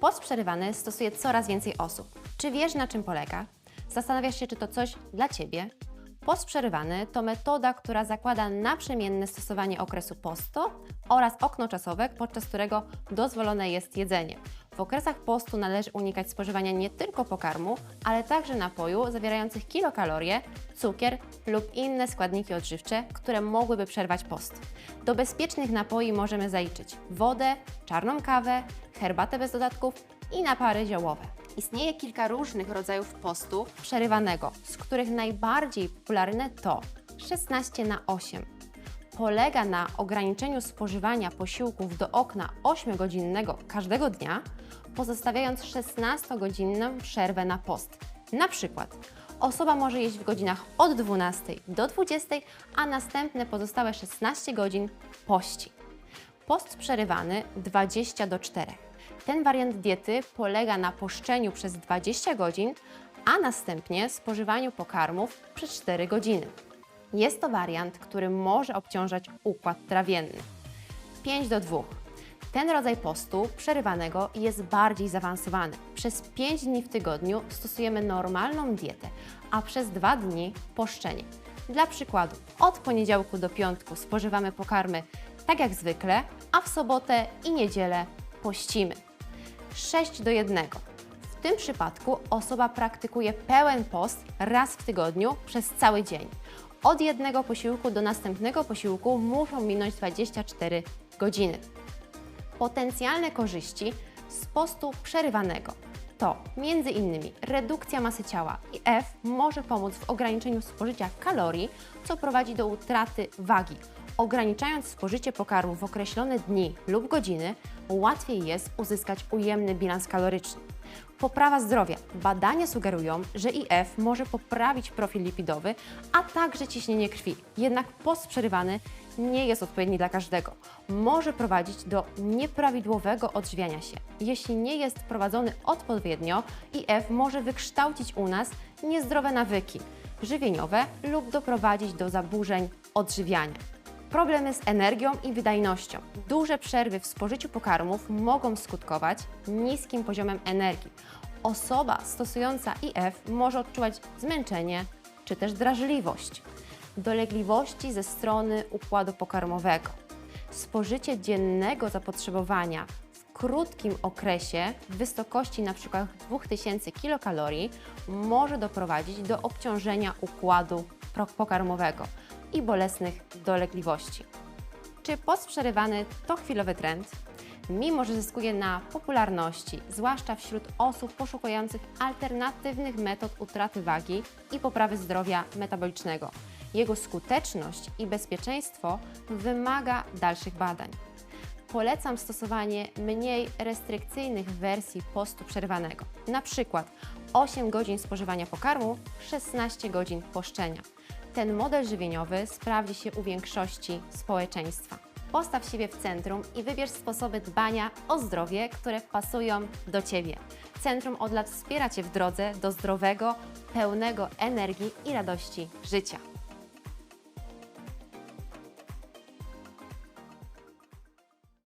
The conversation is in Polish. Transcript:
Post przerywany stosuje coraz więcej osób. Czy wiesz, na czym polega? Zastanawiasz się, czy to coś dla Ciebie? Post przerywany to metoda, która zakłada naprzemienne stosowanie okresu postu oraz okno czasowe, podczas którego dozwolone jest jedzenie. W okresach postu należy unikać spożywania nie tylko pokarmu, ale także napoju zawierających kilokalorie, cukier lub inne składniki odżywcze, które mogłyby przerwać post. Do bezpiecznych napoi możemy zaliczyć wodę, czarną kawę, herbatę bez dodatków i napary ziołowe. Istnieje kilka różnych rodzajów postu przerywanego, z których najbardziej popularne to 16 na 8. Polega na ograniczeniu spożywania posiłków do okna 8-godzinnego każdego dnia, pozostawiając 16-godzinną przerwę na post. Na przykład osoba może jeść w godzinach od 12 do 20, a następne pozostałe 16 godzin pości. Post przerywany 20 do 4. Ten wariant diety polega na poszczeniu przez 20 godzin, a następnie spożywaniu pokarmów przez 4 godziny. Jest to wariant, który może obciążać układ trawienny. 5 do 2. Ten rodzaj postu przerywanego jest bardziej zaawansowany. Przez 5 dni w tygodniu stosujemy normalną dietę, a przez 2 dni poszczenie. Dla przykładu, od poniedziałku do piątku spożywamy pokarmy tak jak zwykle, a w sobotę i niedzielę pościmy. 6 do 1. W tym przypadku osoba praktykuje pełen post raz w tygodniu przez cały dzień. Od jednego posiłku do następnego posiłku muszą minąć 24 godziny. Potencjalne korzyści z postu przerywanego to m.in. redukcja masy ciała i F może pomóc w ograniczeniu spożycia kalorii, co prowadzi do utraty wagi. Ograniczając spożycie pokarmu w określone dni lub godziny, łatwiej jest uzyskać ujemny bilans kaloryczny. Poprawa zdrowia. Badania sugerują, że IF może poprawić profil lipidowy, a także ciśnienie krwi. Jednak post przerywany nie jest odpowiedni dla każdego. Może prowadzić do nieprawidłowego odżywiania się. Jeśli nie jest prowadzony odpowiednio, IF może wykształcić u nas niezdrowe nawyki żywieniowe lub doprowadzić do zaburzeń odżywiania. Problemy z energią i wydajnością. Duże przerwy w spożyciu pokarmów mogą skutkować niskim poziomem energii. Osoba stosująca IF może odczuwać zmęczenie czy też drażliwość. Dolegliwości ze strony układu pokarmowego. Spożycie dziennego zapotrzebowania w krótkim okresie w wysokości np. 2000 kilokalorii może doprowadzić do obciążenia układu pokarmowego i bolesnych dolegliwości. Czy post przerywany to chwilowy trend? Mimo, że zyskuje na popularności, zwłaszcza wśród osób poszukujących alternatywnych metod utraty wagi i poprawy zdrowia metabolicznego, jego skuteczność i bezpieczeństwo wymaga dalszych badań. Polecam stosowanie mniej restrykcyjnych wersji postu przerwanego, na przykład 8 godzin spożywania pokarmu, 16 godzin poszczenia. Ten model żywieniowy sprawdzi się u większości społeczeństwa. Postaw siebie w centrum i wybierz sposoby dbania o zdrowie, które pasują do Ciebie. Centrum od lat wspiera Cię w drodze do zdrowego, pełnego energii i radości życia.